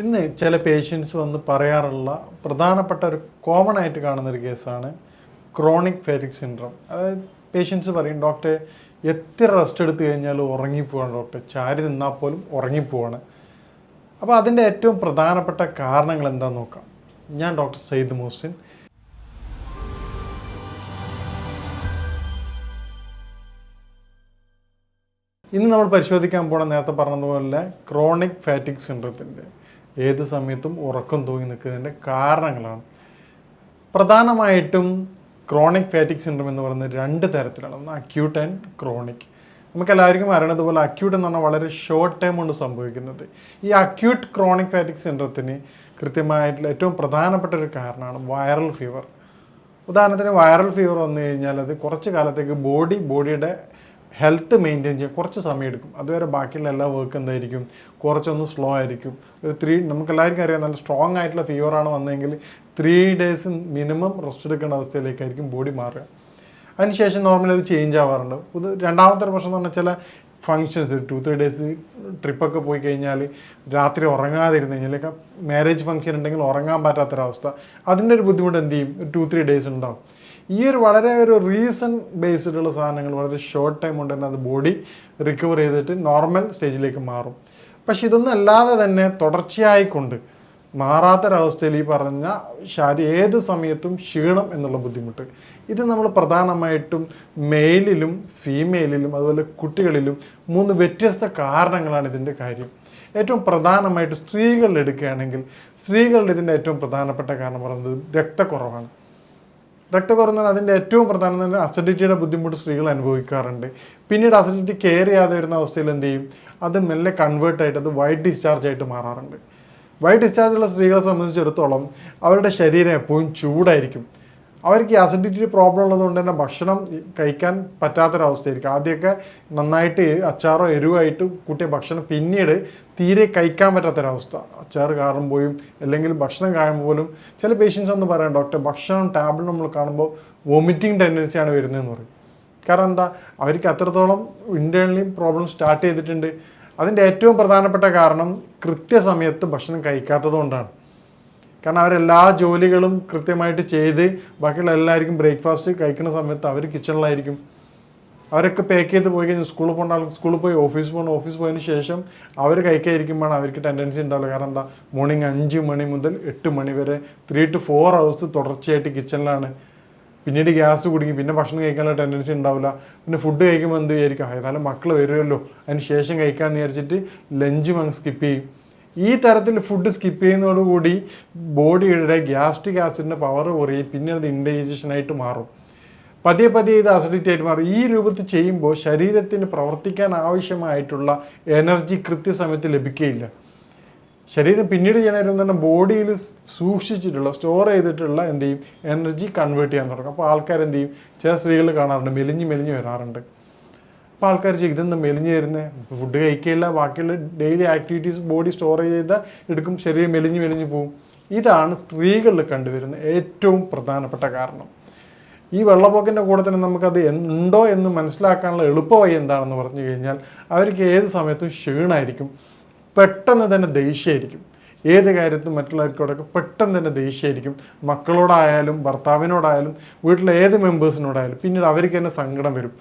ഇന്ന് ചില പേഷ്യൻസ് വന്ന് പറയാറുള്ള പ്രധാനപ്പെട്ട ഒരു കോമൺ ആയിട്ട് കാണുന്ന ഒരു കേസാണ് ക്രോണിക് ഫാറ്റിക് സിൻഡ്രോം അതായത് പേഷ്യൻസ് പറയും ഡോക്ടറെ എത്ര റെസ്റ്റ് എടുത്തു കഴിഞ്ഞാലും ഉറങ്ങിപ്പോവാണ് ഡോക്ടർ ചാരി നിന്നാൽ പോലും ഉറങ്ങിപ്പോവാണ്. അപ്പോൾ അതിന്റെ ഏറ്റവും പ്രധാനപ്പെട്ട കാരണങ്ങൾ എന്താണെന്ന് നോക്കാം. ഞാൻ ഡോക്ടർ സയ്യിദ് മുഹസിൻ. ഇന്ന് നമ്മൾ പരിശോധിക്കാൻ പോണ നേരത്തെ പറഞ്ഞതുപോലെ ക്രോണിക് ഫാറ്റിക് സിൻഡ്രത്തിന്റെ ഏത് സമയത്തും ഉറക്കം തൂങ്ങി നിൽക്കുന്നതിന്റെ കാരണങ്ങളാണ്. പ്രധാനമായിട്ടും ക്രോണിക് ഫാറ്റിക് സിൻഡ്രം എന്ന് പറയുന്നത് രണ്ട് തരത്തിലാണ്. ഒന്ന് അക്യൂട്ട് ആൻഡ് ക്രോണിക് നമുക്ക് എല്ലാവർക്കും അറിയണത് പോലെ അക്യൂട്ട് എന്ന് പറഞ്ഞാൽ വളരെ ഷോർട്ട് ടൈം കൊണ്ട് സംഭവിക്കുന്നത്. ഈ അക്യൂട്ട് ക്രോണിക് ഫാറ്റിക് സിൻഡ്രത്തിന് കൃത്യമായിട്ടുള്ള ഏറ്റവും പ്രധാനപ്പെട്ട ഒരു കാരണമാണ് വൈറൽ ഫീവർ ഉദാഹരണത്തിന് വൈറൽ ഫീവർ വന്നു കഴിഞ്ഞാൽ അത് കുറച്ച് കാലത്തേക്ക് ബോഡി ബോഡിയുടെ ഹെൽത്ത് മെയിന്റെയിൻ ചെയ്യാൻ കുറച്ച് സമയം എടുക്കും. അതുവരെ ബാക്കിയുള്ള എല്ലാ വർക്ക് എന്തായിരിക്കും? കുറച്ചൊന്ന് സ്ലോ ആയിരിക്കും. ഒരു ത്രീ നമുക്ക് എല്ലാവർക്കും അറിയാം നല്ല സ്ട്രോങ് ആയിട്ടുള്ള ഫീവറാണ് വന്നതെങ്കിൽ ത്രീ ഡേയ്സ് മിനിമം റെസ്റ്റ് എടുക്കേണ്ട അവസ്ഥയിലേക്കായിരിക്കും ബോഡി മാറുക. അതിനുശേഷം നോർമലി അത് ചേഞ്ച് ആവാറുണ്ട്. ഇത് രണ്ടാമത്തെ ഒരു പ്രശ്നം എന്ന് പറഞ്ഞാൽ ചില ഫങ്ഷൻസ് ടു ത്രീ ഡേയ്സ് ട്രിപ്പൊക്കെ പോയി കഴിഞ്ഞാൽ രാത്രി ഉറങ്ങാതിരുന്ന് കഴിഞ്ഞാൽ മാരേജ് ഫംഗ്ഷൻ ഉണ്ടെങ്കിൽ ഉറങ്ങാൻ പറ്റാത്തൊരവസ്ഥ. അതിന്റെ ഒരു ബുദ്ധിമുട്ട് എന്ത് ചെയ്യും? ടു ത്രീ ഡേയ്സ് ഉണ്ടാവും. ഈ ഒരു വളരെ ഒരു റീസൺ ബേസ്ഡുള്ള സാധനങ്ങൾ വളരെ ഷോർട്ട് ടൈം കൊണ്ട് തന്നെ അത് ബോഡി റിക്കവർ ചെയ്തിട്ട് നോർമൽ സ്റ്റേജിലേക്ക് മാറും. പക്ഷെ ഇതൊന്നും അല്ലാതെ തന്നെ തുടർച്ചയായിക്കൊണ്ട് മാറാത്തൊരവസ്ഥയിൽ ഈ പറഞ്ഞ ശാരി ഏത് സമയത്തും ക്ഷീണം എന്നുള്ള ബുദ്ധിമുട്ട്. ഇത് നമ്മൾ പ്രധാനമായിട്ടും മെയിലിലും ഫീമെയിലിലും അതുപോലെ കുട്ടികളിലും മൂന്ന് വ്യത്യസ്ത കാരണങ്ങളാണ് ഇതിന്റെ കാര്യം. ഏറ്റവും പ്രധാനമായിട്ട് സ്ത്രീകളിൽ എടുക്കുകയാണെങ്കിൽ സ്ത്രീകളുടെ ഇതിന്റെ ഏറ്റവും പ്രധാനപ്പെട്ട കാരണം പറയുന്നത് രക്തക്കുറവാണ്. രക്തക്കുറവ് അതിന്റെ ഏറ്റവും പ്രധാനം അസിഡിറ്റിയുടെ ബുദ്ധിമുട്ട് സ്ത്രീകൾ അനുഭവിക്കാറുണ്ട്. പിന്നീട് അസിഡിറ്റി കെയർ ചെയ്യാതെ വരുന്ന അവസ്ഥയിൽ എന്ത് ചെയ്യും? അത് മെല്ലെ കൺവേർട്ട് ആയിട്ട് അത് വൈറ്റ് ഡിസ്ചാർജ് ആയിട്ട് മാറാറുണ്ട്. വൈറ്റ് ഡിസ്ചാർജ് ഉള്ള സ്ത്രീകളെ സംബന്ധിച്ചിടത്തോളം അവരുടെ ശരീരം എപ്പോഴും ചൂടായിരിക്കും. അവർക്ക് ഈ അസിഡിറ്റി പ്രോബ്ലം ഉള്ളതുകൊണ്ട് തന്നെ ഭക്ഷണം കഴിക്കാൻ പറ്റാത്തൊരവസ്ഥയായിരിക്കും. ആദ്യമൊക്കെ നന്നായിട്ട് അച്ചാറോ എരിവായിട്ട് കൂട്ടിയ ഭക്ഷണം പിന്നീട് തീരെ കഴിക്കാൻ പറ്റാത്തൊരവസ്ഥ. അച്ചാറ് കാണുമ്പോഴും അല്ലെങ്കിൽ ഭക്ഷണം കാണുമ്പോൾ പോലും ചില പേഷ്യൻസ് ഒന്ന് പറയാം ഡോക്ടർ ഭക്ഷണം ടാബ്ലറ്റ് നമ്മൾ കാണുമ്പോൾ വോമിറ്റിംഗ് ടെൻഡൻസിയാണ് വരുന്നതെന്ന് പറയും. കാരണം എന്താ? അവർക്ക് അത്രത്തോളം ഇന്റേർണലി പ്രോബ്ലം സ്റ്റാർട്ട് ചെയ്തിട്ടുണ്ട്. അതിന്റെ ഏറ്റവും പ്രധാനപ്പെട്ട കാരണം കൃത്യസമയത്ത് ഭക്ഷണം കഴിക്കാത്തത് കൊണ്ടാണ്. കാരണം അവരെല്ലാ ജോലികളും കൃത്യമായിട്ട് ചെയ്ത് ബാക്കിയുള്ള എല്ലാവർക്കും ബ്രേക്ക്ഫാസ്റ്റ് കഴിക്കുന്ന സമയത്ത് അവർ കിച്ചണിലായിരിക്കും അവരൊക്കെ പാക്ക് ചെയ്ത് പോയി കഴിഞ്ഞാൽ സ്കൂളിൽ പോകേണ്ട ആൾക്ക് സ്കൂളിൽ പോയി ഓഫീസ് പോകണം. ഓഫീസ് പോയതിന് ശേഷം അവർ കഴിക്കാതിരിക്കുമ്പോഴാണ് അവർക്ക് ടെൻഡൻസി ഉണ്ടാവില്ല കാരണം എന്താ? മോർണിംഗ് അഞ്ച് മണി മുതൽ എട്ട് മണി വരെ ത്രീ ടു ഫോർ ഹവേഴ്സ് തുടർച്ചയായിട്ട് കിച്ചണിലാണ് പിന്നീട് ഗ്യാസ് കുടുങ്ങി പിന്നെ ഭക്ഷണം കഴിക്കാനുള്ള ടെൻഡൻസി ഉണ്ടാവില്ല. പിന്നെ ഫുഡ് കഴിക്കുമ്പോൾ എന്ത് വിചാരിക്കും? ഏതായാലും മക്കൾ വരുമല്ലോ. അതിന് ശേഷം കഴിക്കാമെന്ന് വിചാരിച്ചിട്ട് ലഞ്ചും അങ്ങ് സ്കിപ്പ് ചെയ്യും. ഈ തരത്തിൽ ഫുഡ് സ്കിപ്പ് ചെയ്യുന്നതോടുകൂടി ബോഡിയുടെ ഗ്യാസ്ട്രിക് ആസിഡിന്റെ പവർ കുറയും പിന്നെ അത് ഇൻഡൈജഷൻ ആയിട്ട് മാറും. പതിയെ പതിയെ ഇത് അസിഡിറ്റി ആയിട്ട് മാറും. ഈ രൂപത്തിൽ ചെയ്യുമ്പോൾ ശരീരത്തിന് പ്രവർത്തിക്കാൻ ആവശ്യമായിട്ടുള്ള എനർജി കൃത്യസമയത്ത് ലഭിക്കുകയില്ല. ശരീരം പിന്നീട് ചെയ്യണമായിരുന്നു തന്നെ ബോഡിയിൽ സൂക്ഷിച്ചിട്ടുള്ള സ്റ്റോർ ചെയ്തിട്ടുള്ള എന്ത് ചെയ്യും? എനർജി കൺവേർട്ട് ചെയ്യാൻ തുടങ്ങും. അപ്പോൾ ആൾക്കാർ എന്ത് ചെയ്യും? ചില സ്ത്രീകൾ കാണാറുണ്ട് മെലിഞ്ഞ് മെലിഞ്ഞ് വരാറുണ്ട്. അപ്പോൾ ആൾക്കാർ ചെയ്യും ഇതെന്താ മെലിഞ്ഞ് തരുന്നത് ഫുഡ് കഴിക്കില്ല ബാക്കിയുള്ള ഡെയിലി ആക്ടിവിറ്റീസ് ബോഡി സ്റ്റോർ ചെയ്ത് എടുക്കും ശരീരം മെലിഞ്ഞ് മെലിഞ്ഞ് പോകും ഇതാണ് സ്ത്രീകളിൽ കണ്ടുവരുന്ന ഏറ്റവും പ്രധാനപ്പെട്ട കാരണം. ഈ വെള്ളപ്പൊക്കിന്റെ കൂടെ തന്നെ നമുക്കത് ഉണ്ടോ എന്ന് മനസ്സിലാക്കാനുള്ള എളുപ്പമായി എന്താണെന്ന് പറഞ്ഞു കഴിഞ്ഞാൽ അവർക്ക് ഏത് സമയത്തും ക്ഷീണമായിരിക്കും പെട്ടെന്ന് തന്നെ ദേഷ്യമായിരിക്കും. ഏത് കാര്യത്തും മറ്റുള്ളവർക്കോടൊക്കെ പെട്ടെന്ന് തന്നെ ദേഷ്യമായിരിക്കും. മക്കളോടായാലും ഭർത്താവിനോടായാലും വീട്ടിലെ ഏത് മെമ്പേഴ്സിനോടായാലും പിന്നീട് അവർക്ക് തന്നെ സങ്കടം വരും.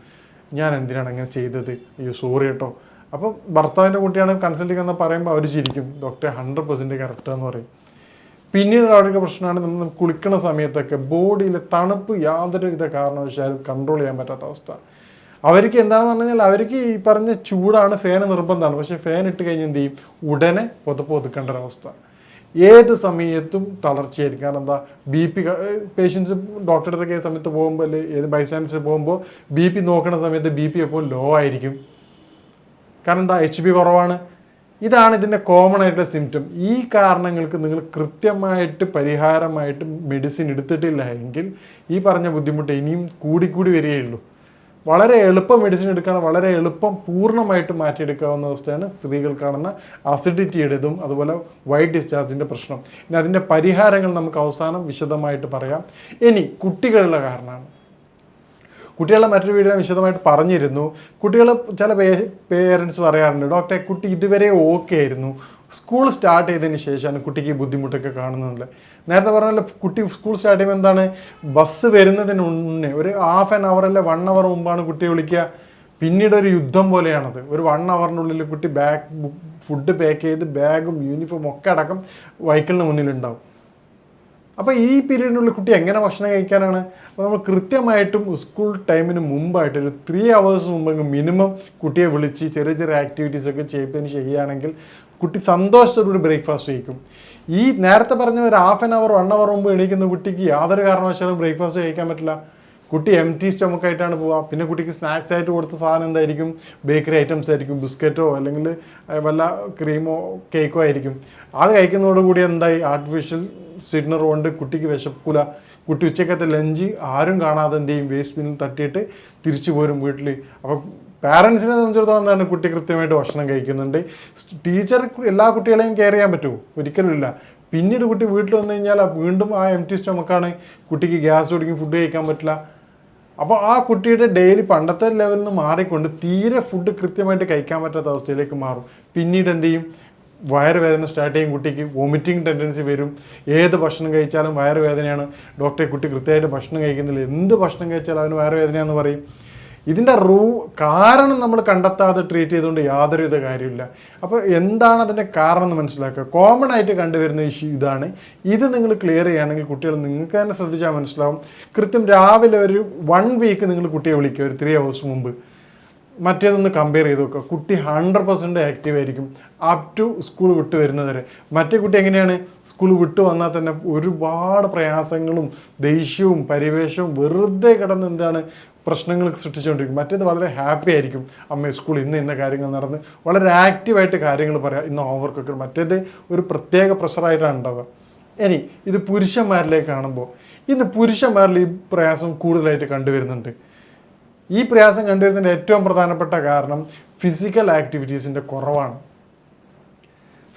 ഞാൻ എന്തിനാണ് അങ്ങനെ ചെയ്തത്? അയ്യോ സോറി കേട്ടോ. അപ്പം ഭർത്താവിന്റെ കുട്ടിയാണ് കൺസൾട്ടിങ് എന്ന് പറയുമ്പോൾ അവർ ചിരിക്കും. ഡോക്ടറെ ഹൺഡ്രഡ് പെർസെന്റ് കറക്റ്റ് എന്ന് പറയും. പിന്നീട് അവിടെയൊക്കെ പ്രശ്നമാണ് നമ്മൾ കുളിക്കുന്ന സമയത്തൊക്കെ ബോഡിയിലെ തണുപ്പ് യാതൊരു വിധ കാരണവശാലും കൺട്രോൾ ചെയ്യാൻ പറ്റാത്ത അവസ്ഥ. അവർക്ക് എന്താണെന്ന് പറഞ്ഞു കഴിഞ്ഞാൽ അവർക്ക് ഈ പറഞ്ഞ ചൂടാണ് ഫാൻ നിർബന്ധമാണ്. പക്ഷേ ഫാൻ ഇട്ട് കഴിഞ്ഞാൽ എന്ത് ചെയ്യും? ഉടനെ പുതപ്പ് ഒതുക്കേണ്ട ഒരവസ്ഥ ഏത് സമയത്തും തളർച്ചയായിരിക്കും. കാരണം എന്താ ബി പി പേഷ്യൻസ് ഡോക്ടറുടെ അടുത്തൊക്കെ സമയത്ത് പോകുമ്പോൾ അല്ലെങ്കിൽ ഏത് ബൈസാൻസ് പോകുമ്പോൾ ബി പി നോക്കുന്ന സമയത്ത് ബി പി എപ്പോൾ ലോ ആയിരിക്കും. കാരണം എന്താ എച്ച് ബി കുറവാണ്. ഇതാണ് ഇതിന്റെ കോമൺ ആയിട്ടുള്ള സിംറ്റം ഈ കാരണങ്ങൾക്ക് നിങ്ങൾ കൃത്യമായിട്ട് പരിഹാരമായിട്ട് മെഡിസിൻ എടുത്തിട്ടില്ല എങ്കിൽ ഈ പറഞ്ഞ ബുദ്ധിമുട്ട് ഇനിയും കൂടിക്കൂടി വരികയുള്ളൂ വളരെ എളുപ്പം മെഡിസിൻ എടുക്കാൻ വളരെ എളുപ്പം പൂർണമായിട്ട് മാറ്റിയെടുക്കാവുന്ന അവസ്ഥയാണ് സ്ത്രീകൾ കാണുന്ന അസിഡിറ്റിയുടേതും അതുപോലെ വൈറ്റ് ഡിസ്ചാർജിന്റെ പ്രശ്നം. ഇനി അതിന്റെ പരിഹാരങ്ങൾ നമുക്ക് അവസാനം വിശദമായിട്ട് പറയാം. ഇനി കുട്ടികളുടെ കാരണമാണ്. കുട്ടികളെ മറ്റൊരു വീഡിയോ വിശദമായിട്ട് പറഞ്ഞിരുന്നു. കുട്ടികൾ ചില പേരൻസ് പറയാറുണ്ട് ഡോക്ടറെ കുട്ടി ഇതുവരെ ഓക്കെ ആയിരുന്നു. സ്കൂൾ സ്റ്റാർട്ട് ചെയ്തതിന് ശേഷമാണ് കുട്ടിക്ക് ബുദ്ധിമുട്ടൊക്കെ കാണുന്നത്. നേരത്തെ പറഞ്ഞാൽ കുട്ടി സ്കൂൾ സ്റ്റാർട്ട് ചെയ്യുമ്പോൾ എന്താണ്? ബസ് വരുന്നതിന് മുന്നേ ഒരു ഹാഫ് ആൻ അവർ അല്ലെ വൺ അവർ മുമ്പാണ് കുട്ടിയെ വിളിക്കുക. പിന്നീട് ഒരു യുദ്ധം പോലെയാണത്. ഒരു വൺ അവറിനുള്ളിൽ കുട്ടി ബാഗ് ഫുഡ് പാക്ക് ചെയ്ത് ബാഗും യൂണിഫോം ഒക്കെ അടക്കം വൈക്കിളിന് മുന്നിലുണ്ടാവും. അപ്പോൾ ഈ പീരീഡിനുള്ളിൽ കുട്ടി എങ്ങനെ ഭക്ഷണം കഴിക്കാനാണ്? അപ്പോൾ നമ്മൾ കൃത്യമായിട്ടും സ്കൂൾ ടൈമിന് മുമ്പായിട്ട് ഒരു ത്രീ അവേഴ്സ് മുമ്പെങ്കിൽ മിനിമം കുട്ടിയെ വിളിച്ച് ചെറിയ ചെറിയ ആക്ടിവിറ്റീസ് ഒക്കെ ചെയ്തതിന് ചെയ്യുകയാണെങ്കിൽ കുട്ടി സന്തോഷത്തോടുകൂടി ബ്രേക്ക്ഫാസ്റ്റ് കഴിക്കും. ഈ നേരത്തെ പറഞ്ഞ ഒരു half an hour one hour മുമ്പ് എണീക്കുന്ന കുട്ടിക്ക് യാതൊരു കാരണവശാലും ബ്രേക്ക്ഫാസ്റ്റ് കഴിക്കാൻ പറ്റില്ല. കുട്ടി എം ടി സ്റ്റൊമക്കായിട്ടാണ് പോവുക. പിന്നെ കുട്ടിക്ക് സ്നാക്സ് ആയിട്ട് കൊടുത്ത സാധനം എന്തായിരിക്കും? ബേക്കറി ഐറ്റംസ് ആയിരിക്കും. ബിസ്ക്കറ്റോ അല്ലെങ്കിൽ വല്ല ക്രീമോ കേക്കോ ആയിരിക്കും. അത് കഴിക്കുന്നതോടുകൂടി എന്തായി? ആർട്ടിഫിഷ്യൽ സ്വീറ്റ്നർ കൊണ്ട് കുട്ടിക്ക് വിശക്കൂല. കുട്ടി ഉച്ചക്കത്തെ ലഞ്ച് ആരും കാണാതെ എന്ത് ചെയ്യും? വേസ്റ്റ് ബിന്നിൽ തട്ടിയിട്ട് തിരിച്ചു പോരും വീട്ടിൽ അപ്പം പാരൻസിനെ സംബന്ധിച്ചിടത്തോളം എന്താണ് കുട്ടി കൃത്യമായിട്ട് ഭക്ഷണം കഴിക്കുന്നുണ്ട്? ടീച്ചർ എല്ലാ കുട്ടികളെയും കെയർ ചെയ്യാൻ പറ്റുമോ? ഒരിക്കലും ഇല്ല. പിന്നീട് കുട്ടി വീട്ടിൽ വന്നു കഴിഞ്ഞാൽ വീണ്ടും ആ എം ടി സ്റ്റൊമക്കാണ് കുട്ടിക്ക് ഗ്യാസ് കുടിക്കും ഫുഡ് കഴിക്കാൻ പറ്റില്ല. അപ്പോൾ ആ കുട്ടിയുടെ ഡെയിലി പണ്ടത്തെ ലെവലിൽ നിന്ന് മാറിക്കൊണ്ട് തീരെ ഫുഡ് കൃത്യമായിട്ട് കഴിക്കാൻ പറ്റാത്ത അവസ്ഥയിലേക്ക് മാറും. പിന്നീട് എന്ത് ചെയ്യും? വയറുവേദന സ്റ്റാർട്ട് ചെയ്യും കുട്ടിക്ക്. വോമിറ്റിംഗ് ടെൻഡൻസി വരും. ഏത് ഭക്ഷണം കഴിച്ചാലും വയറുവേദനയാണ്. ഡോക്ടറെ കുട്ടി കൃത്യമായിട്ട് ഭക്ഷണം കഴിക്കുന്നില്ല. എന്ത് ഭക്ഷണം കഴിച്ചാലും അവന് വയറുവേദനയാണെന്ന് പറയും. ഇതിന്റെ റൂ കാരണം നമ്മൾ കണ്ടെത്താതെ ട്രീറ്റ് ചെയ്തുകൊണ്ട് യാതൊരുവിധ കാര്യമില്ല അപ്പോൾ എന്താണ് അതിന്റെ കാരണം എന്ന് മനസ്സിലാക്കുക? കോമൺ ആയിട്ട് കണ്ടുവരുന്ന ഇഷ്യൂ ഇതാണ്. ഇത് നിങ്ങൾ ക്ലിയർ ചെയ്യുകയാണെങ്കിൽ കുട്ടികൾ നിങ്ങൾക്ക് തന്നെ ശ്രദ്ധിച്ചാൽ മനസ്സിലാവും. കൃത്യം രാവിലെ ഒരു വൺ വീക്ക് നിങ്ങൾ കുട്ടിയെ വിളിക്കുക ഒരു ത്രീ ഹവേഴ്സ് മുമ്പ്. മറ്റേതൊന്ന് കമ്പയർ ചെയ്ത് നോക്കുക കുട്ടി ഹൺഡ്രഡ് പെർസെന്റ് ആക്റ്റീവ് ആയിരിക്കും. അപ് ടു സ്കൂൾ വിട്ട് വരുന്നത് വരെ മറ്റേ കുട്ടി എങ്ങനെയാണ്? സ്കൂൾ വിട്ട് വന്നാൽ തന്നെ ഒരുപാട് പ്രയാസങ്ങളും ദേഷ്യവും പരിവേഷവും വെറുതെ കിടന്ന് എന്താണ്? പ്രശ്നങ്ങൾ സൃഷ്ടിച്ചുകൊണ്ടിരിക്കും. മറ്റേത് വളരെ ഹാപ്പി ആയിരിക്കും. അമ്മ സ്കൂൾ ഇന്ന് ഇന്ന കാര്യങ്ങൾ നടന്ന് വളരെ ആക്റ്റീവായിട്ട് കാര്യങ്ങൾ പറയാം. ഇന്ന് ഹോംവർക്കൊക്കെ മറ്റേത് ഒരു പ്രത്യേക പ്രഷറായിട്ടാണ് ഉണ്ടാവുക. ഇനി ഇത് പുരുഷന്മാരിലേക്ക് കാണുമ്പോൾ ഇന്ന് പുരുഷന്മാരിൽ ഈ പ്രയാസം കൂടുതലായിട്ട് കണ്ടുവരുന്നുണ്ട്. ഈ പ്രയാസം കണ്ടുവരുന്നതിന്റെ ഏറ്റവും പ്രധാനപ്പെട്ട കാരണം ഫിസിക്കൽ ആക്ടിവിറ്റീസിന്റെ കുറവാണ്.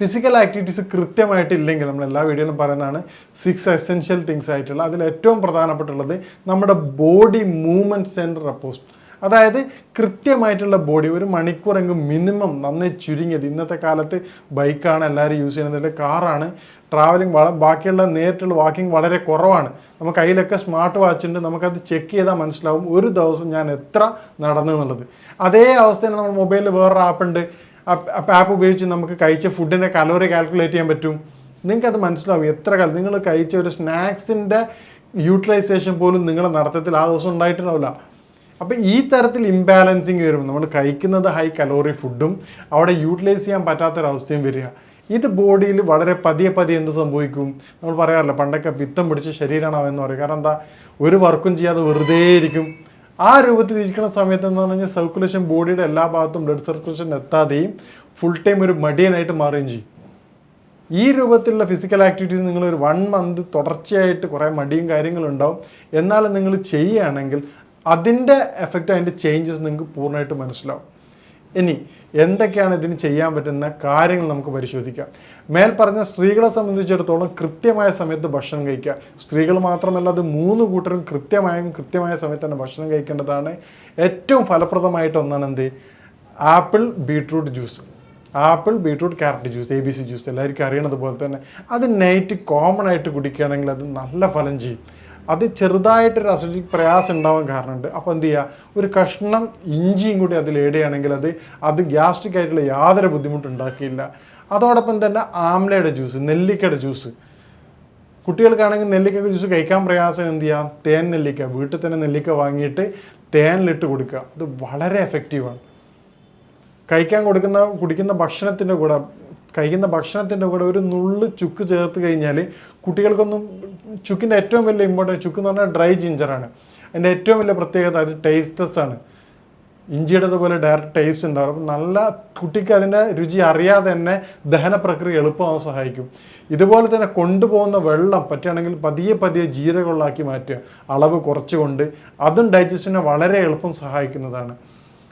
ഫിസിക്കൽ ആക്ടിവിറ്റീസ് കൃത്യമായിട്ടില്ലെങ്കിൽ നമ്മൾ എല്ലാ വീഡിയോയിലും പറയുന്നതാണ് സിക്സ് എസെൻഷ്യൽ തിങ്സ് ആയിട്ടുള്ള അതിൽ ഏറ്റവും പ്രധാനപ്പെട്ടുള്ളത് നമ്മുടെ ബോഡി മൂവ്മെന്റ് സെന്റർ അപ്പോസ്റ്റ് അതായത് കൃത്യമായിട്ടുള്ള ബോഡി ഒരു മണിക്കൂറെങ്കിലും മിനിമം നന്നായി ചുരുങ്ങിയത്. ഇന്നത്തെ കാലത്ത് ബൈക്കാണ് എല്ലാവരും യൂസ് ചെയ്യുന്നത്. കാറാണ് ട്രാവലിംഗ് വള ബാക്കിയുള്ള നേരിട്ടുള്ള വാക്കിംഗ് വളരെ കുറവാണ്. നമുക്ക് കയ്യിലൊക്കെ സ്മാർട്ട് വാച്ച് ഉണ്ട്. നമുക്കത് ചെക്ക് ചെയ്താൽ മനസ്സിലാവും ഒരു ദിവസം ഞാൻ എത്ര നടന്നു എന്നുള്ളത്. അതേ അവസ്ഥയിൽ നമ്മൾ മൊബൈലിൽ വേറൊരു ആപ്പ് ഉണ്ട്. ആപ്പ് ഉപയോഗിച്ച് നമുക്ക് കഴിച്ച ഫുഡിന്റെ കലോറി കാൽക്കുലേറ്റ് ചെയ്യാൻ പറ്റും. നിങ്ങൾക്കത് മനസ്സിലാവും എത്ര കാലം. നിങ്ങൾ കഴിച്ച ഒരു സ്നാക്സിന്റെ യൂട്ടിലൈസേഷൻ പോലും നിങ്ങളുടെ നടത്തത്തിൽ ആ ദിവസം ഉണ്ടായിട്ടുണ്ടാവില്ല. അപ്പോൾ ഈ തരത്തിൽ ഇംബാലൻസിങ് വരും നമ്മൾ കഴിക്കുന്നത് ഹൈ കലോറി ഫുഡും അവിടെ യൂട്ടിലൈസ് ചെയ്യാൻ പറ്റാത്തൊരവസ്ഥയും വരിക. ഇത് ബോഡിയിൽ വളരെ പതിയെ പതിയെ എന്ത് സംഭവിക്കും? നമ്മൾ പറയാറില്ല പണ്ടൊക്കെ പിത്തം പിടിച്ച ശരീരമാണെന്ന് പറയും. കാരണം എന്താ? ഒരു വർക്കും ചെയ്യാതെ വെറുതെ ഇരിക്കും. ആ രൂപത്തിൽ ഇരിക്കുന്ന സമയത്ത് എന്ന് പറഞ്ഞു കഴിഞ്ഞാൽ സർക്കുലേഷൻ ബോഡിയുടെ എല്ലാ ഭാഗത്തും ബ്ലഡ് സർക്കുലേഷൻ എത്താതെയും ഫുൾ ടൈം ഒരു മടിയനായിട്ട് മാറുകയും ചെയ്യും. ഈ രൂപത്തിലുള്ള ഫിസിക്കൽ ആക്ടിവിറ്റീസ് നിങ്ങൾ ഒരു വൺ മന്ത് തുടർച്ചയായിട്ട് കുറേ മടിയും കാര്യങ്ങളും ഉണ്ടാവും. എന്നാലും നിങ്ങൾ ചെയ്യുകയാണെങ്കിൽ അതിന്റെ എഫക്റ്റ് അതിന്റെ ചേഞ്ചസ് നിങ്ങൾക്ക് പൂർണമായിട്ട് മനസ്സിലാവും. ഇനി എന്തൊക്കെയാണ് ഇതിന് ചെയ്യാൻ പറ്റുന്ന കാര്യങ്ങൾ നമുക്ക് പരിശോധിക്കാം. മേൽ പറഞ്ഞ സ്ത്രീകളെ സംബന്ധിച്ചിടത്തോളം കൃത്യമായ സമയത്ത് ഭക്ഷണം കഴിക്കുക. സ്ത്രീകൾ മാത്രമല്ല അത് മൂന്ന് കൂട്ടരും കൃത്യമായും കൃത്യമായ സമയത്ത് തന്നെ ഭക്ഷണം കഴിക്കേണ്ടതാണ്. ഏറ്റവും ഫലപ്രദമായിട്ട് ഒന്നാണ് എന്ത്? Apple beetroot juice. Apple beetroot carrot juice A B C juice എല്ലാവർക്കും അറിയണത് പോലെ തന്നെ. അത് നൈറ്റ് കോമൺ ആയിട്ട് കുടിക്കുകയാണെങ്കിൽ അത് നല്ല ഫലം ചെയ്യും. അത് ചെറുതായിട്ടൊരു അസിഡിക് പ്രയാസം ഉണ്ടാവാൻ കാരണമുണ്ട്. അപ്പോൾ എന്ത് ചെയ്യുക ഒരു കഷ്ണം ഇഞ്ചിയും കൂടി അതിൽ ഏഡ് അത് അത് ഗ്യാസ്ട്രിക് ആയിട്ടുള്ള യാതൊരു ബുദ്ധിമുട്ടും ഉണ്ടാക്കിയില്ല. അതോടൊപ്പം തന്നെ ആംലയുടെ ജ്യൂസ് നെല്ലിക്കയുടെ ജ്യൂസ് കുട്ടികൾക്കാണെങ്കിൽ നെല്ലിക്ക ജ്യൂസ് കഴിക്കാൻ പ്രയാസം എന്ത് ചെയ്യാം? തേൻ നെല്ലിക്ക. വീട്ടിൽ തന്നെ നെല്ലിക്ക വാങ്ങിയിട്ട് തേനിലിട്ട് കൊടുക്കുക. അത് വളരെ എഫക്റ്റീവാണ് കഴിക്കാൻ കൊടുക്കുന്ന കുടിക്കുന്ന ഭക്ഷണത്തിന്റെ കൂടെ കഴിക്കുന്ന ഭക്ഷണത്തിന്റെ കൂടെ ഒരു നുള്ളു ചുക്ക് ചേർത്ത് കഴിഞ്ഞാൽ കുട്ടികൾക്കൊന്നും ചുക്കിന്റെ ഏറ്റവും വലിയ ഇമ്പോർട്ടന്റ് ചുക്ക് എന്ന് പറഞ്ഞാൽ ഡ്രൈ ജിഞ്ചറാണ് അതിന്റെ ഏറ്റവും വലിയ പ്രത്യേകത അത് ടേസ്റ്റസ് ആണ്. ഇഞ്ചിയുടെ പോലെ ഡയറക്റ്റ് ടേസ്റ്റ് ഉണ്ടാവും. അപ്പം നല്ല കുട്ടിക്ക് അതിന്റെ രുചി അറിയാതെ തന്നെ ദഹന പ്രക്രിയ എളുപ്പമാവാൻ സഹായിക്കും. ഇതുപോലെ തന്നെ കൊണ്ടുപോകുന്ന വെള്ളം പറ്റുകയാണെങ്കിൽ പതിയെ പതിയെ ജീരകമുള്ളാക്കി മാറ്റുക. അളവ് കുറച്ചുകൊണ്ട് അതും ഡൈജസ്റ്റിനെ വളരെ എളുപ്പം സഹായിക്കുന്നതാണ്.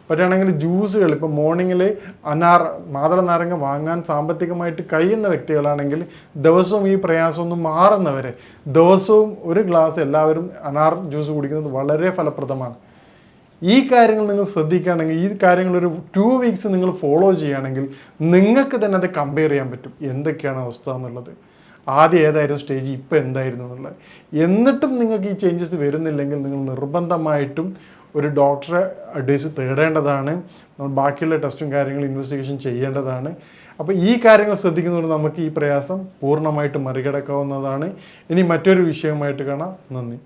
പറ്റുകയാണെങ്കിൽ ജ്യൂസുകൾ ഇപ്പോൾ മോർണിംഗിൽ അനാർ മാതള നാരങ്ങ വാങ്ങാൻ സാമ്പത്തികമായിട്ട് കഴിയുന്ന വ്യക്തികളാണെങ്കിൽ ദിവസവും ഈ പ്രയാസമൊന്നും മാറുന്നവരെ ദിവസവും ഒരു ഗ്ലാസ് എല്ലാവരും അനാർ ജ്യൂസ് കുടിക്കുന്നത് വളരെ ഫലപ്രദമാണ്. ഈ കാര്യങ്ങൾ നിങ്ങൾ ശ്രദ്ധിക്കുകയാണെങ്കിൽ ഈ കാര്യങ്ങൾ ഒരു ടു വീക്സ് നിങ്ങൾ ഫോളോ ചെയ്യുകയാണെങ്കിൽ നിങ്ങൾക്ക് തന്നെ അത് കമ്പയർ ചെയ്യാൻ പറ്റും. എന്തൊക്കെയാണ് അവസ്ഥ എന്നുള്ളത്? ആദ്യം ഏതായിരുന്നു സ്റ്റേജ് ഇപ്പം എന്തായിരുന്നു എന്നുള്ളത്? എന്നിട്ടും നിങ്ങൾക്ക് ഈ ചേഞ്ചസ് വരുന്നില്ലെങ്കിൽ നിങ്ങൾ നിർബന്ധമായിട്ടും ഒരു ഡോക്ടറെ അഡ്വൈസ് തേടേണ്ടതാണ്. നമ്മൾ ബാക്കിയുള്ള ടെസ്റ്റും കാര്യങ്ങളും ഇൻവെസ്റ്റിഗേഷൻ ചെയ്യേണ്ടതാണ്. അപ്പോൾ ഈ കാര്യങ്ങൾ ശ്രദ്ധിക്കുന്നതുകൊണ്ട് നമുക്ക് ഈ പ്രയാസം പൂർണമായിട്ട് മറികടക്കാവുന്നതാണ്. ഇനി മറ്റൊരു വിഷയവുമായിട്ട് കാണാം. നന്ദി.